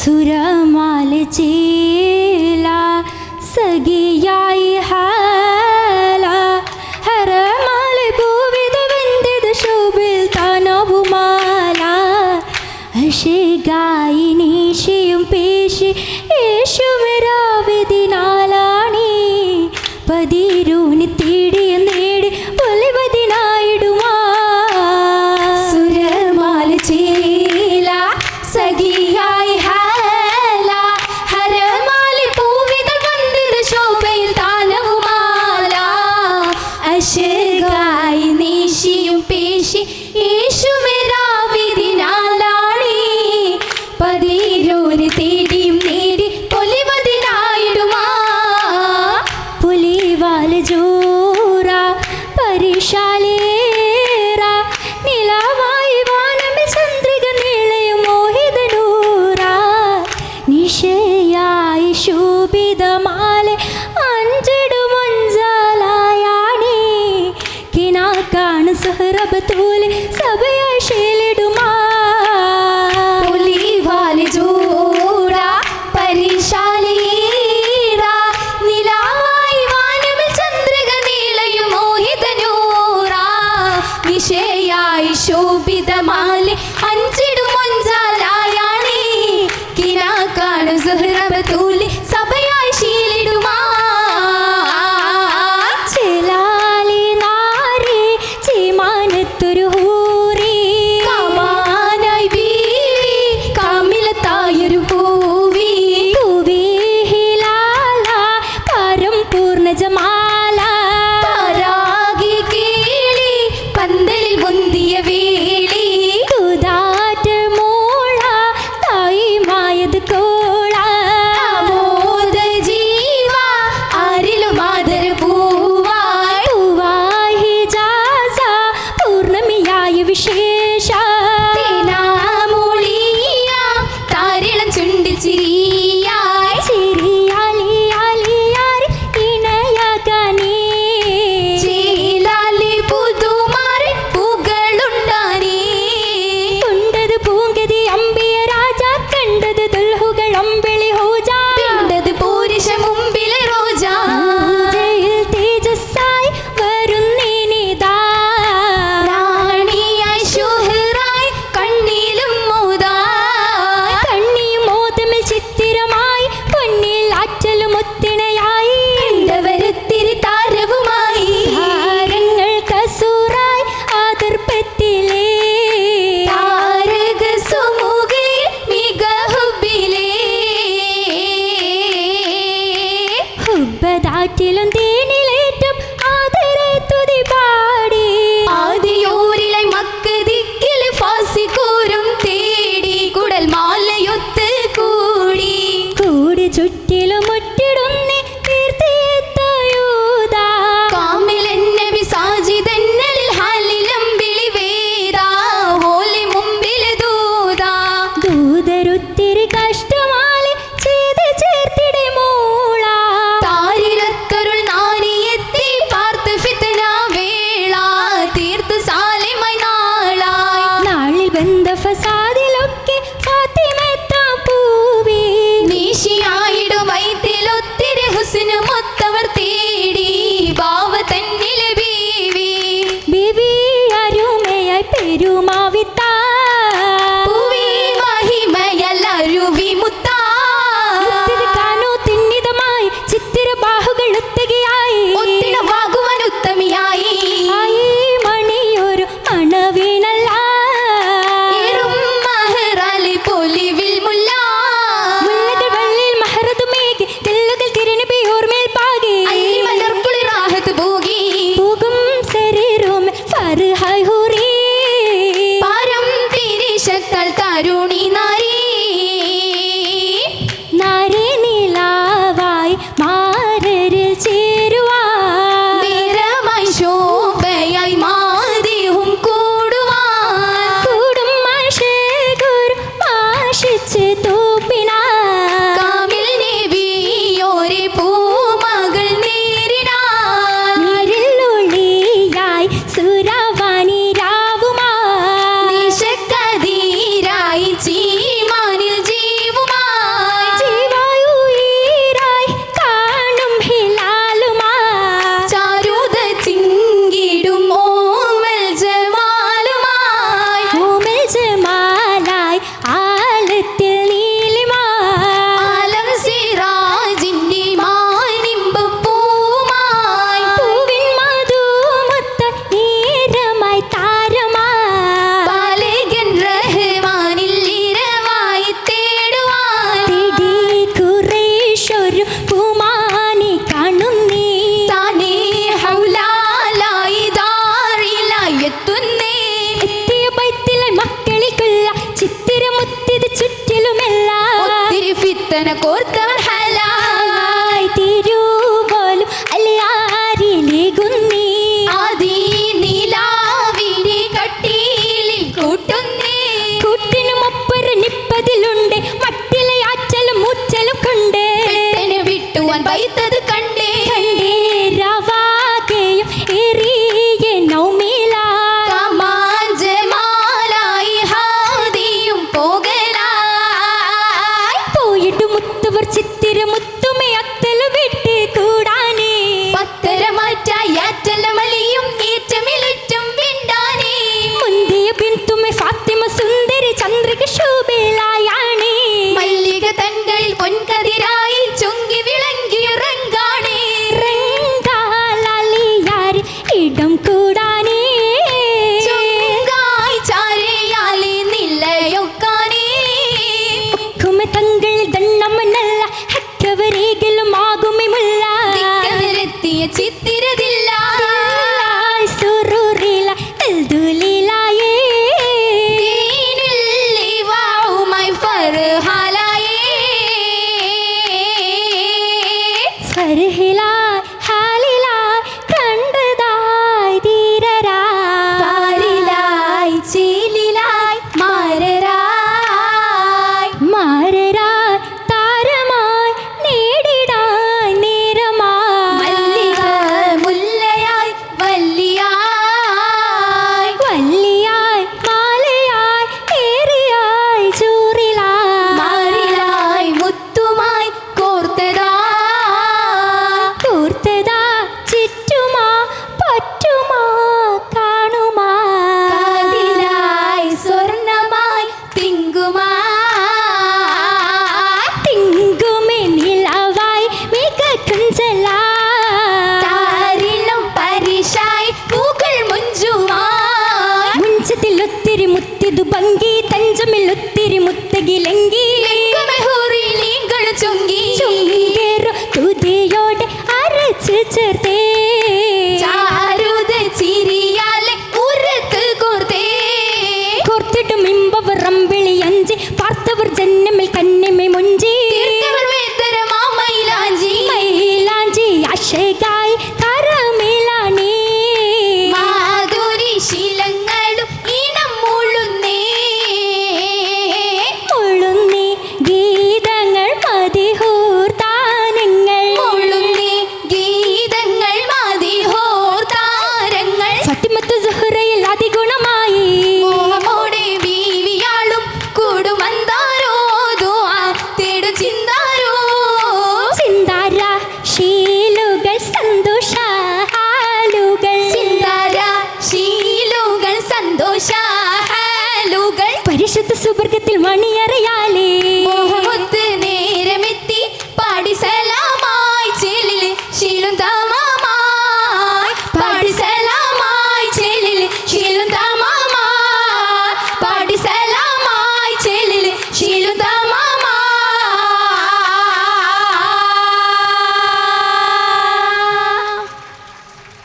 സുരമാല ചേല സഖിയായി ഹാല. ഹരമാല ഭൂവിത വെന്തിത് ശോഭിൽ തനവുമാല. അശികായി നീശയും പേശി പതിരൂരി തേടിയും നേടി പൊലിവതിനായിടുമാ പുലിവാല ജോറ പരിശാലേറ നിലവായി വാനമിൽ ചന്ദ്രിക നീളയും മോഹിതനൂറ. നിശയായി ശോഭിതമാല അഞ്ചിടുമൊഞ്ചാലായാണി കിനാക്കാണ് സഹറബത്തൂൽ സഭയായി நின்பவர் அம்பிளி அஞ்சு பார்த்தவர் ஜன்னமில் கண்ணிமில் மார்க்கத்தில் மணி அறையாலே